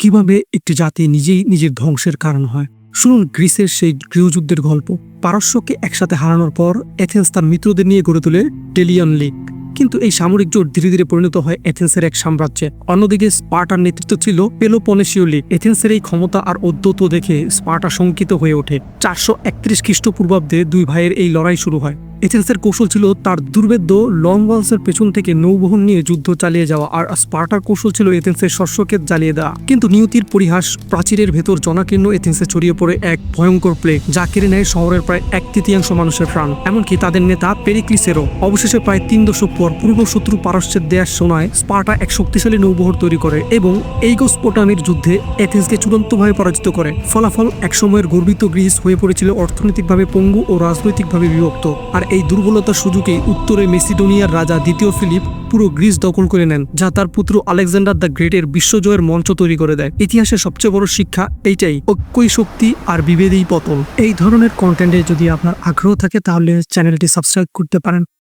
কীভাবে একটি জাতি নিজেই নিজের ধ্বংসের কারণ হয়? শুনুন গ্রিসের সেই গৃহযুদ্ধের গল্প। পারস্যকে একসাথে হারানোর পর এথেন্স তার মিত্রদের নিয়ে গড়ে তোলে টেলিয়ন লিগ। কিন্তু এই সামরিক জোট ধীরে ধীরে পরিণত হয় এথেন্সের এক সাম্রাজ্যে। অন্যদিকে স্পার্টার নেতৃত্ব ছিল পেলোপনেশীয় লীগ। এথেন্সের এই ক্ষমতা আর অদ্যত দেখে স্পার্টা শঙ্কিত হয়ে ওঠে। চারশো একত্রিশ খ্রিস্টপূর্বাব্দে দুই ভাইয়ের এই লড়াই শুরু হয়। এথেন্সের কৌশল ছিল তার দুর্বেদ্য লং ওয়ালসের পেছন থেকে নৌবহন নিয়ে যুদ্ধ চালিয়ে যাওয়া, আর স্পার্টার কৌশল ছিল এথেন্সের শস্যক্ষেত জ্বালিয়ে দেওয়া। কিন্তু নিয়তির পরিহাস প্রাচীরের ভেতর জনাকীর্ণ এথেন্সে ছড়িয়ে পড়ে এক ভয়ঙ্কর প্লেগ, যা কেড়ে নেয় শহরের প্রায় এক তৃতীয়াংশ মানুষের প্রাণ। এমনকি তাদের নেতা পেরিক্লিসেরও। অবশেষে প্রায় তিন দশক পর পূর্ব শত্রু পারস্যের দেয়ার শোনায় স্পার্টা এক শক্তিশালী নৌবহর তৈরি করে এবং এই গোস্পোটামির যুদ্ধে এথেন্সকে চূড়ান্তভাবে পরাজিত করে। ফলাফল একসময়ের গর্বিত গ্রিস হয়ে পড়েছিল অর্থনৈতিকভাবে পঙ্গু ও রাজনৈতিকভাবে বিভক্ত। আর এই দুর্বলতার সুযোগে উত্তরে মেসিডোনিয়ার রাজা দ্বিতীয় ফিলিপ পুরো গ্রিস দখল করে নেন, যা তার পুত্র আলেকজান্ডার দ্য গ্রেটের বিশ্বজয়ের মঞ্চ তৈরি করে দেয়। ইতিহাসের সবচেয়ে বড় শিক্ষা এইটাই, ঐক্যই শক্তি আর বিভেদেই পতন। এই ধরনের কন্টেন্টে যদি আপনার আগ্রহ থাকে, তাহলে চ্যানেলটি সাবস্ক্রাইব করতে পারেন।